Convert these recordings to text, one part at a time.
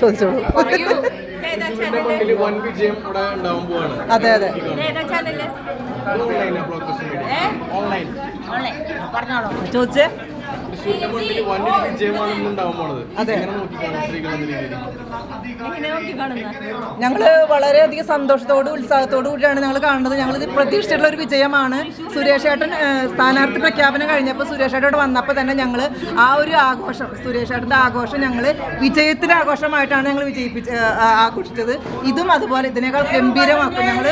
ചോദിച്ചോളൂ. അതെ അതെ. ചോദിച്ചേ? തൃശ്ശൂരിന്റെ മണ്ണിൽ വൻ വിജയമാണ് ഇന്ന് ഉണ്ടാവാൻ പോണത്. അതെ. എങ്ങനെ നോക്കിക്കാണും സ്ത്രീകൾ എന്ന രീതിയിൽ. ഞങ്ങൾ വളരെയധികം സന്തോഷത്തോടും ഉത്സാഹത്തോടു കൂടിയാണ് ഞങ്ങൾ കാണുന്നത്. ഞങ്ങൾ ഇത് പ്രതീക്ഷിച്ചിട്ടുള്ള ഒരു വിജയമാണ്. സുരേഷ് ഏട്ടൻ സ്ഥാനാർത്ഥി പ്രഖ്യാപനം കഴിഞ്ഞപ്പോൾ സുരേഷ് ഏട്ടൻ വന്നപ്പോൾ തന്നെ ഞങ്ങൾ ആ ഒരു ആഘോഷം സുരേഷ് ഏട്ടന്റെ ആഘോഷം ഞങ്ങൾ വിജയത്തിന്റെ ആഘോഷമായിട്ടാണ് ഞങ്ങൾ വിജയിപ്പിച്ച് ആഘോഷിച്ചത്. ഇതും അതുപോലെ ഇതിനേക്കാൾ ഗംഭീരമാക്കും. ഞങ്ങൾ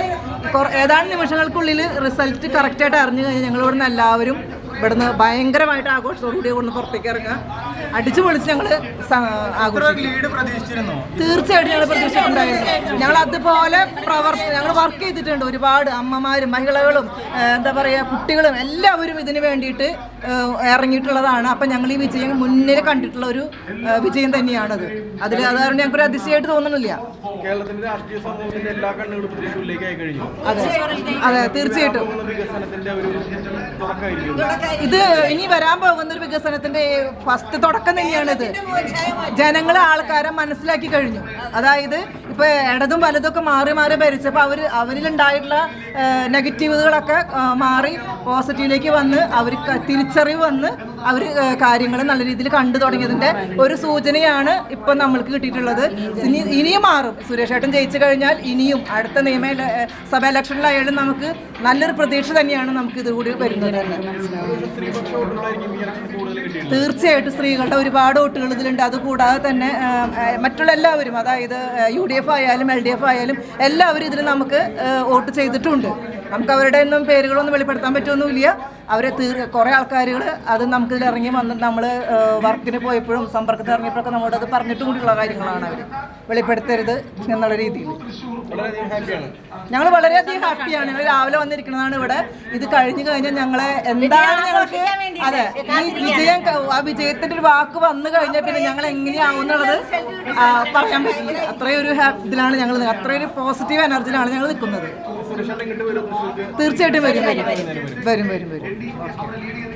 ഏതാനും നിമിഷങ്ങൾക്കുള്ളിൽ റിസൾട്ട് കറക്റ്റായിട്ട് അറിഞ്ഞു കഴിഞ്ഞാൽ ഞങ്ങൾ ഇവിടുന്ന് എല്ലാവരും ഇവിടുന്ന് ഭയങ്കരമായിട്ട് ആഘോഷത്തോടുകൂടി ഇവിടുന്ന് പുറത്തേക്ക് ഇറങ്ങുക. അടിച്ചു പൊളിച്ച് ഞങ്ങൾ തീർച്ചയായിട്ടും ഞങ്ങൾ പ്രതീക്ഷിച്ചിട്ടുണ്ടായിരുന്നു. ഞങ്ങൾ അതുപോലെ പ്രവർത്തി ഞങ്ങൾ വർക്ക് ചെയ്തിട്ടുണ്ട്. ഒരുപാട് അമ്മമാരും മഹിളകളും എന്താ പറയുക കുട്ടികളും എല്ലാവരും ഇതിന് വേണ്ടിയിട്ട് ഇറങ്ങിയിട്ടുള്ളതാണ്. അപ്പം ഞങ്ങൾ ഈ വിജയം മുന്നിൽ കണ്ടിട്ടുള്ള ഒരു വിജയം തന്നെയാണത്. അതിൽ അതുകൊണ്ട് ഞങ്ങൾക്ക് ഞങ്ങൾക്കൊരു അതിശയമായിട്ട് തോന്നുന്നില്ല. അതെ. അതെ തീർച്ചയായിട്ടും. ഇത് ഇനി വരാൻ പോകുന്ന ഒരു വികസനത്തിന്റെ ഫസ്റ്റ് തുടക്കം തന്നെയാണ് ഇത്. ജനങ്ങളെ ആൾക്കാരെ മനസ്സിലാക്കി കഴിഞ്ഞു. അതായത് ഇപ്പൊ ഇടതും വലതും ഒക്കെ മാറി മാറി ഭരിച്ചപ്പോൾ അവർ അവരിലുണ്ടായിട്ടുള്ള നെഗറ്റീവുകളൊക്കെ മാറി പോസിറ്റീവിലേക്ക് വന്ന് അവർക്ക് തിരിച്ചറിവ് വന്ന് അവർ കാര്യങ്ങൾ നല്ല രീതിയിൽ കണ്ടു തുടങ്ങിയതിന്റെ ഒരു സൂചനയാണ് ഇപ്പം നമ്മൾക്ക് കിട്ടിയിട്ടുള്ളത്. ഇനി ഇനിയും മാറും. സുരേഷ് ഏട്ടൻ ജയിച്ചു കഴിഞ്ഞാൽ ഇനിയും അടുത്ത നിയമ സഭ ഇലക്ഷനിലായാലും നമുക്ക് നല്ലൊരു പ്രതീക്ഷ തന്നെയാണ് നമുക്ക് ഇതുകൂടി വരുന്നത്. തീർച്ചയായിട്ടും സ്ത്രീകളുടെ ഒരുപാട് വോട്ടുകൾ ഇതിലുണ്ട്. അതുകൂടാതെ തന്നെ മറ്റുള്ള എല്ലാവരും അതായത് യു ഡി എഫ് ആയാലും എൽ ഡി എഫ് ആയാലും എല്ലാവരും ഇതിൽ നമുക്ക് വോട്ട് ചെയ്തിട്ടുണ്ട്. നമുക്ക് അവരുടെ ഒന്നും പേരുകളൊന്നും വെളിപ്പെടുത്താൻ പറ്റുമൊന്നുമില്ല അവരെ തീർ കുറേ ആൾക്കാരുകൾ അത് നമുക്ക് ഇതിൽ ഇറങ്ങി വന്ന് നമ്മൾ വർക്കിന് പോയപ്പോഴും സമ്പർക്കത്തിൽ ഇറങ്ങിയപ്പോഴൊക്കെ നമ്മളോട് അത് പറഞ്ഞിട്ടും കൂടിയുള്ള കാര്യങ്ങളാണ് അവർ വെളിപ്പെടുത്തരുത് എന്നുള്ള രീതിയിൽ ഞങ്ങൾ വളരെയധികം ഹാപ്പിയാണ്. ഞങ്ങൾ രാവിലെ വന്നിരിക്കുന്നതാണ് ഇവിടെ. ഇത് കഴിഞ്ഞു കഴിഞ്ഞാൽ ഞങ്ങളെ എന്താണ് ഞങ്ങൾക്ക് അതെ ഈ വിജയം ആ വിജയത്തിന്റെ ഒരു വാക്ക് വന്നു കഴിഞ്ഞാൽ പിന്നെ ഞങ്ങൾ എങ്ങനെയാവും എന്നുള്ളത് പറയാൻ പറ്റില്ല. അത്രയൊരു ഇതിലാണ് ഞങ്ങൾ അത്രയൊരു പോസിറ്റീവ് എനർജിയിലാണ് ഞങ്ങൾ നിൽക്കുന്നത്. തീർച്ചയായിട്ടും വരും വരും. വരും വരും വരും.